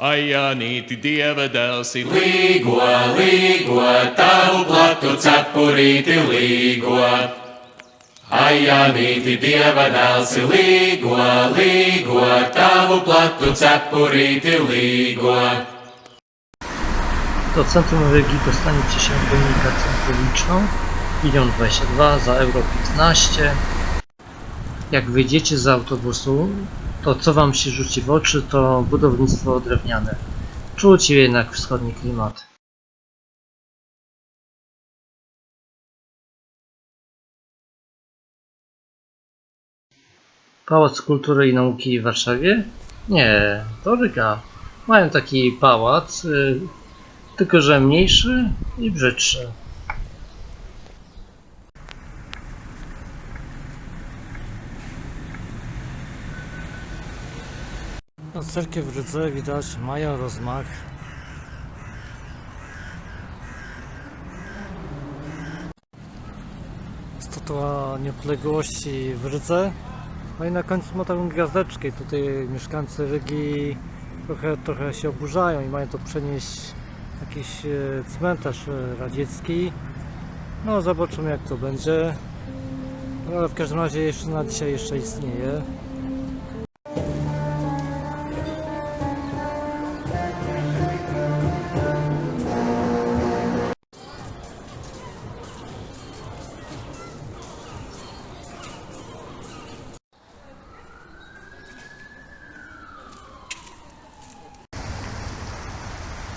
Ajanīti dieva dēls ir Līgo, līgo, tavu platu cepurīti līgo. Ajānīti dieva dēls ir līgo, līgo, tavu platu cepurīti līgo. Do centrum Rygi dostaniecie się komunikacją publiczną. Milion 22 za euro 15. Jak wyjdziecie z autobusu, to co wam się rzuci w oczy, to budownictwo drewniane. Czuć jednak wschodni klimat. Pałac Kultury i Nauki w Warszawie? Nie, to Ryga. Mają taki pałac, y, tylko że mniejszy i brzydszy. No, cerkiew w Rydze widać mają rozmach. Statua Niepodległości w Rydze. No i na końcu ma taką gwiazdeczkę i tutaj mieszkańcy Rygi trochę, trochę się oburzają i mają to przenieść jakiś e, cmentarz e, radziecki. No zobaczymy jak to będzie. No, ale w każdym razie jeszcze na dzisiaj jeszcze istnieje.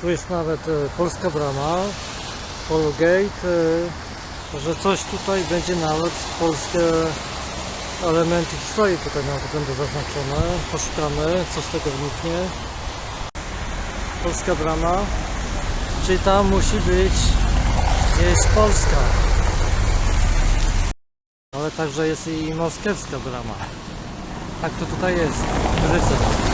Tu jest nawet e, polska brama, Polo Gate, e, że coś tutaj będzie nawet polskie elementy historii tutaj nawet będą zaznaczone. Poszukamy, co z tego wyniknie. Polska brama, czyli tam musi być gdzieś Polska. Ale także jest i moskiewska brama. Tak to tutaj jest, w.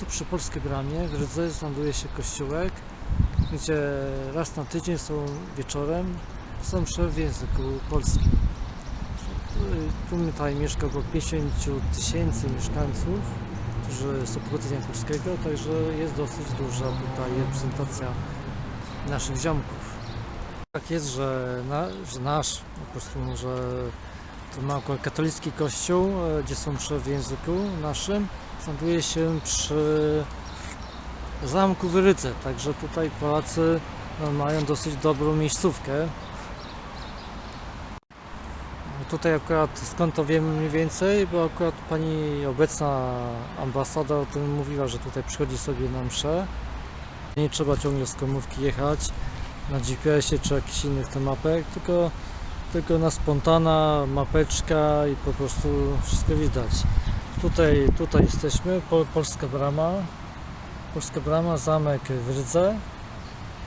Tu przy Polskiej Bramie w Rydze znajduje się kościółek, gdzie raz na tydzień są wieczorem są msze w języku polskim. Tu tutaj mieszka około 50 tysięcy mieszkańców, którzy są pochodzenia polskiego, także jest dosyć duża tutaj reprezentacja naszych ziomków. Tak jest, że, na, że nasz, po prostu, że to ma katolicki kościół, e, gdzie są msze w języku naszym, znajduje się przy zamku w Rydze, także tutaj Polacy no, mają dosyć dobrą miejscówkę. Tutaj akurat skąd to wiemy mniej więcej, bo akurat pani obecna ambasada o tym mówiła, że tutaj przychodzi sobie na mszę. Nie trzeba ciągle z komórki jechać na GPS-ie czy jakichś innych tam mapek, tylko, tylko na spontana mapeczka i po prostu wszystko widać. Tutaj, tutaj jesteśmy, Pol, Polska Brama, Polska Brama, zamek w Rydze.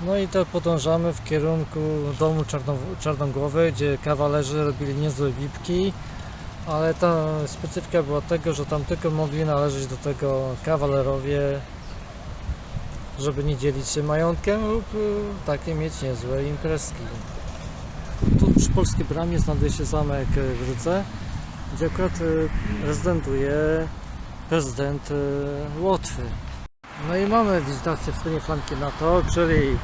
No i to podążamy w kierunku domu Czarno, Czarnogłowy, gdzie kawalerzy robili niezłe bibki, ale ta specyfika była tego, że tam tylko mogli należeć do tego kawalerowie, żeby nie dzielić się majątkiem lub y, takie mieć niezłe imprezki. Tu przy Polskiej Bramie znajduje się zamek w Rydze, gdzie akurat y, rezydentuje prezydent y, Łotwy. No i mamy wizytację wschodniej flanki NATO, czyli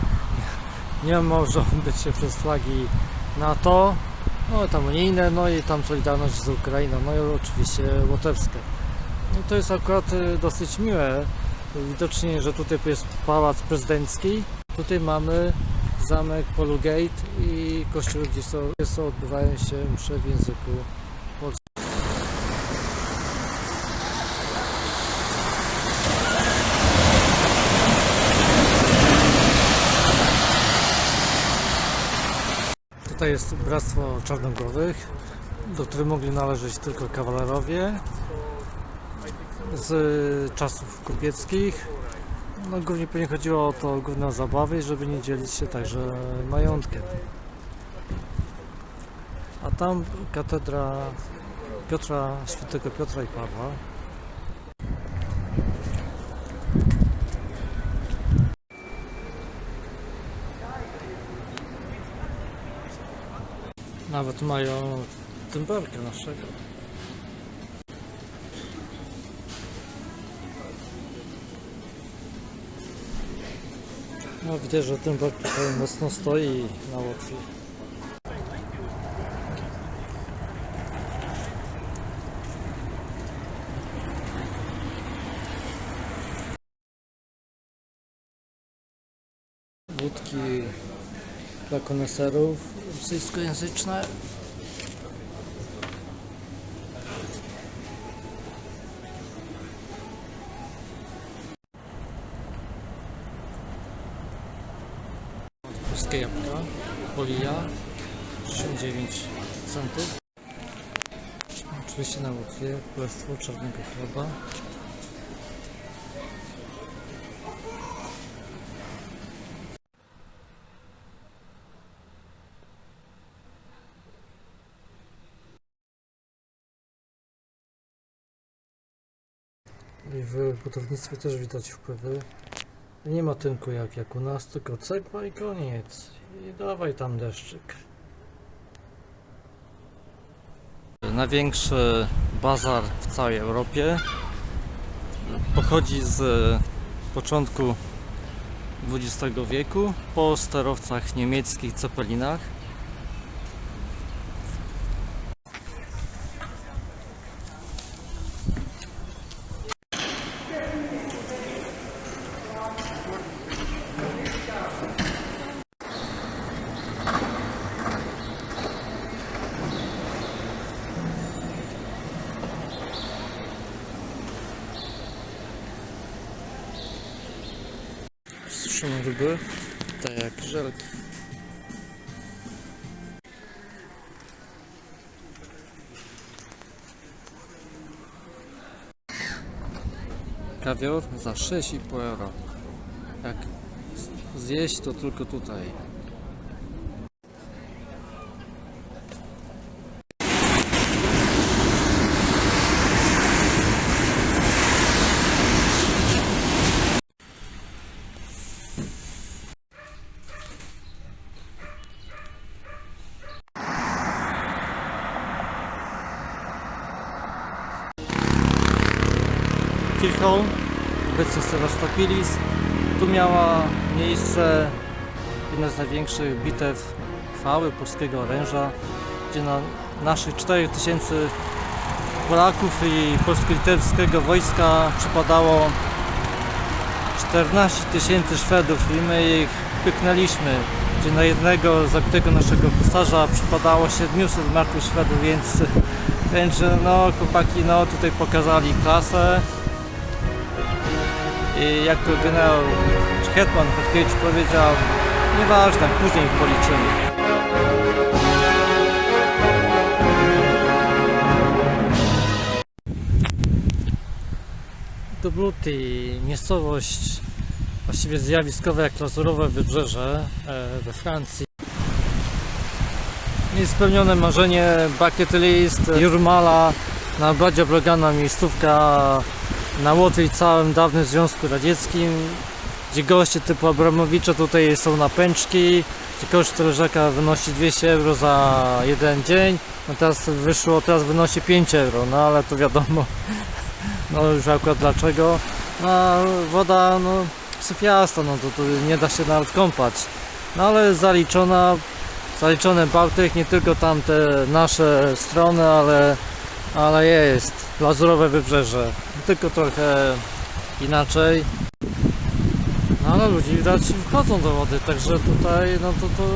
nie może być się przez flagi NATO, no tam unijne, no i tam Solidarność z Ukrainą, no i oczywiście łotewskie. No to jest akurat y, dosyć miłe, widocznie, że tutaj jest pałac prezydencki, tutaj mamy zamek Polugate i kościół, gdzie są, gdzie są odbywają się msze w języku polskim. Tutaj jest Bractwo Czarnogłowych, do których mogli należeć tylko kawalerowie z czasów kupieckich. No, głównie pewnie chodziło o to główne zabawy, żeby nie dzielić się także majątkiem. A tam katedra Piotra, świętego Piotra i Pawła. Nawet mają tymbarkę naszego. No widać, że tymbar tutaj mocno stoi na Łotwie. Wódki dla koneserów rosyjskojęzyczne. Polskie jabłka, polija, 69 centów. Oczywiście na Łotwie, Królestwo Czarnego Chleba. W budownictwie też widać wpływy. Nie ma tynku jak, jak u nas, tylko cegła i koniec. I dawaj tam deszczyk. Największy bazar w całej Europie. Pochodzi z początku XX wieku po sterowcach niemieckich Zeppelinach. Ryby, tak jak żelki. Kawior za 6,5 euro. Jak zjeść to tylko tutaj. Kirchhoff, obecnie Sewastopilis. Tu miała miejsce jedna z największych bitew chwały polskiego oręża, gdzie na naszych 4000 Polaków i polsko-litewskiego wojska przypadało 14 tysięcy Szwedów i my ich pyknęliśmy, gdzie na jednego zabitego naszego husarza przypadało 700 martwych Szwedów, więc więc no chłopaki no tutaj pokazali klasę i jak to generał hetman Chodkiewicz powiedział, nieważne, później ich policzymy. Dobluty, miejscowość właściwie zjawiskowa jak lazurowe wybrzeże e, we Francji. Niespełnione marzenie, bucket list, Jurmala, na Bladzie Blogana miejscówka na Łotwie i całym dawnym Związku Radzieckim, gdzie goście typu Abramowicza tutaj są na pęczki, gdzie koszt leżaka wynosi 200 euro za jeden dzień, no teraz wyszło, teraz wynosi 5 euro, no ale to wiadomo, no już akurat dlaczego. No woda, no sypiasta, no to, to nie da się nawet kąpać, no ale zaliczona, zaliczony Bałtyk, nie tylko tamte nasze strony, ale ale jest lazurowe wybrzeże, tylko trochę inaczej. No ale ludzie widać wchodzą do wody, także tutaj no to to,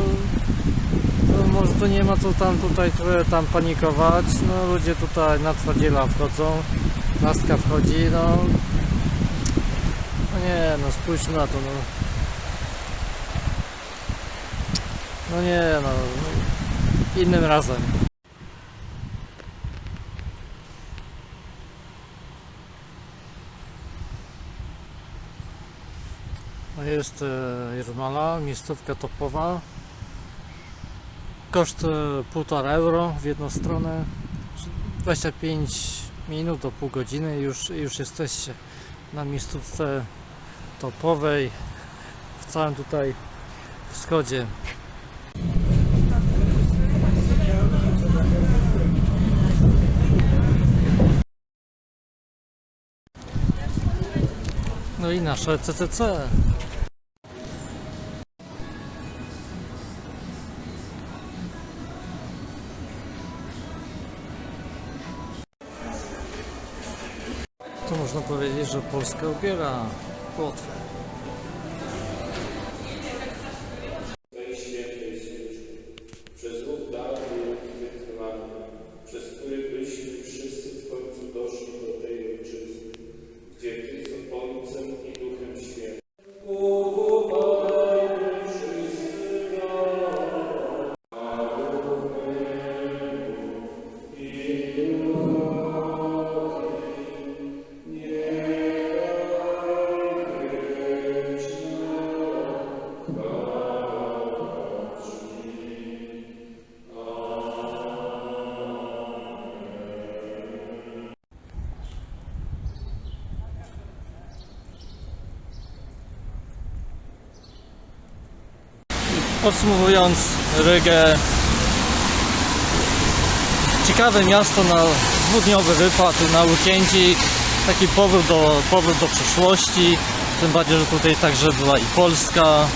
to może to nie ma co tam tutaj trochę tam panikować. No ludzie tutaj na twardziela wchodzą, lastka wchodzi, no no nie no spójrz na to no. No nie no innym razem. Jest e, Jermala, miejscówka topowa. Koszt e, 1,5 euro w jedną stronę. 25 minut do pół godziny już, już jesteście na miejscówce topowej w całym tutaj wschodzie. No i nasze CCC. Można powiedzieć, że Polska ubiera Łotwę. Podsumowując Rygę, ciekawe miasto na dwudniowy wypad, na weekendzik, taki powrót do, powrót do przeszłości, tym bardziej, że tutaj także była i Polska,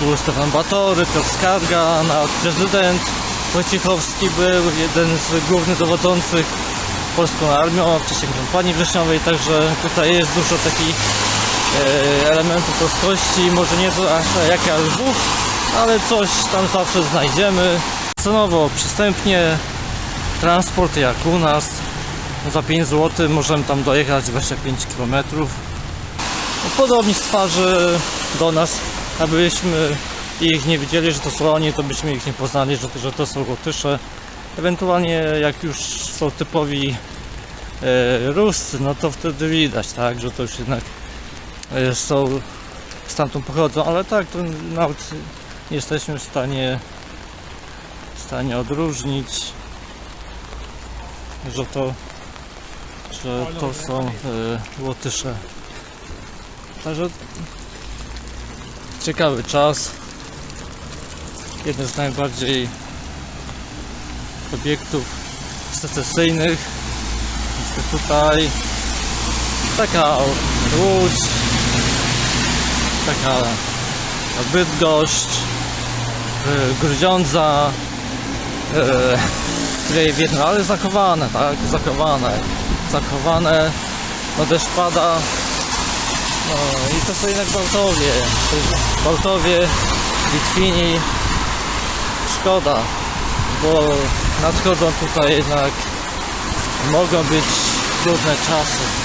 był Stefan Batory, Piotr Skarga, nawet prezydent Wojciechowski był, jeden z głównych dowodzących polską armią w czasie kampanii wrześniowej, także tutaj jest dużo takich e, elementów polskości, może nie to aż jak ja Lwów, ale coś tam zawsze znajdziemy. Cenowo przystępnie, transport jak u nas, za 5 zł możemy tam dojechać 25 km. Podobnie z twarzy do nas, abyśmy ich nie widzieli, że to są oni, to byśmy ich nie poznali, że, że to są Łotysze. Ewentualnie jak już są typowi e, Ruscy, no to wtedy widać, tak, że to już jednak e, są stamtąd pochodzą, ale tak, to nawet jesteśmy w stanie w stanie odróżnić, że to że to są e, Łotysze. Także ciekawy czas. Jeden z najbardziej obiektów secesyjnych. Jest tutaj taka łódź, taka Bydgoszcz, Grudziądza, e, której jedno, ale zachowane, tak, zachowane, zachowane, no deszcz pada, no i to są jednak Bałtowie, Bałtowie, Litwini, szkoda, bo nadchodzą tutaj jednak, mogą być trudne czasy.